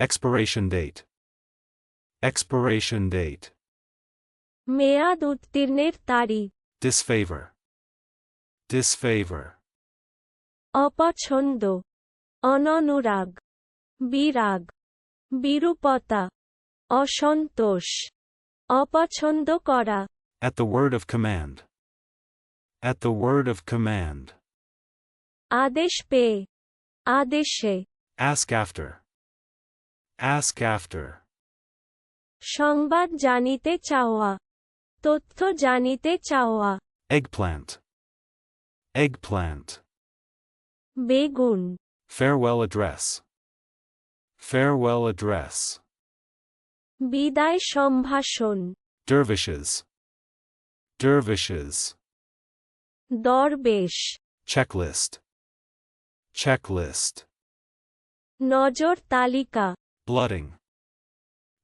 Expiration date. Expiration date. মেয়াদ উত্তীর্ণের তারিখ Disfavor. Disfavor. অপছন্দ অননুরাগ বিরাগ বিরূপতা অসন্তোষ অপছন্দ করা At the word of command. At the word of command. আদেশ পেয়ে আদেশে Ask after. Ask after. সংবাদ জানিতে চাওয়া তথ্য জানিতে চাওয়া Eggplant. Eggplant. বেগুন Farewell address. Farewell address. বিদায় সম্ভাষণ Dervishes. Dervishes. দরবেশ Checklist. Checklist. নজর তালিকা Blooding.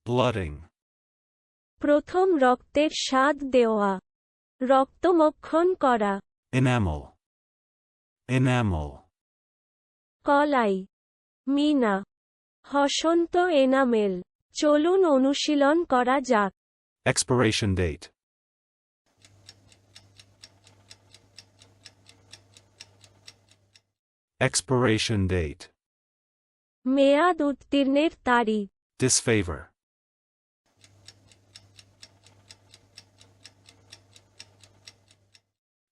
Blooding. প্রথম রক্তের স্বাদ দেওয়া রক্তমক্ষণ করা Enamel. Enamel. কলাই মিনা হসন্ত এনামেল চলুন অনুশীলন করা যাক Expiration date. Expiration date. মেয়াদ উত্তীর্ণের তারিখ। Disfavor.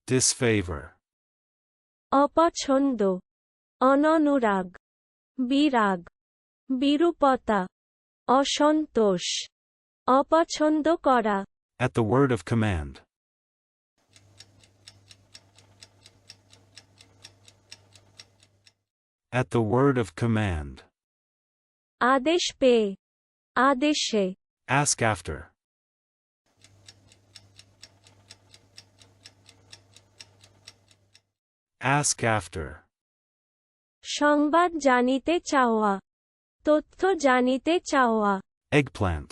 Disfavor. অপছন্দ। অননুরাগ। বিরাগ। বিরূপতা। অসন্তোষ। অপছন্দ করা। At the word of command. At the word of command. আদেশ পেয়ে আদেশে Ask after. Ask after. সংবাদ জানিতে চাওয়া তথ্য জানিতে চাওয়া Eggplant.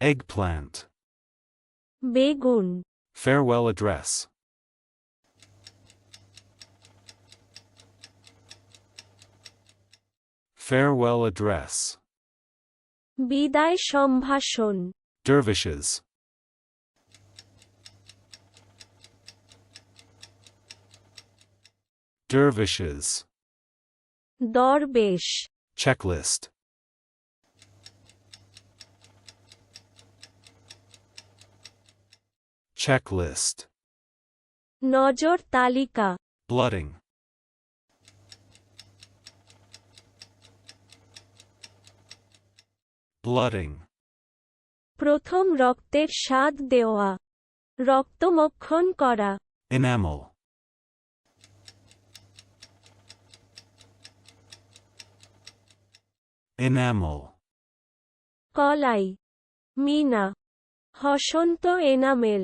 Eggplant. বেগুন Farewell address. Farewell address. বিদায় সম্ভাষণ Dervishes. Dervishes. দরবেশ Checklist. Checklist. নজর তালিকা Blooding. Blooding. প্রথম রক্তের স্বাদ দেওয়া রক্তমক্ষণ করা Enamel. Enamel. কলাই মিনা হসন্ত এনামেল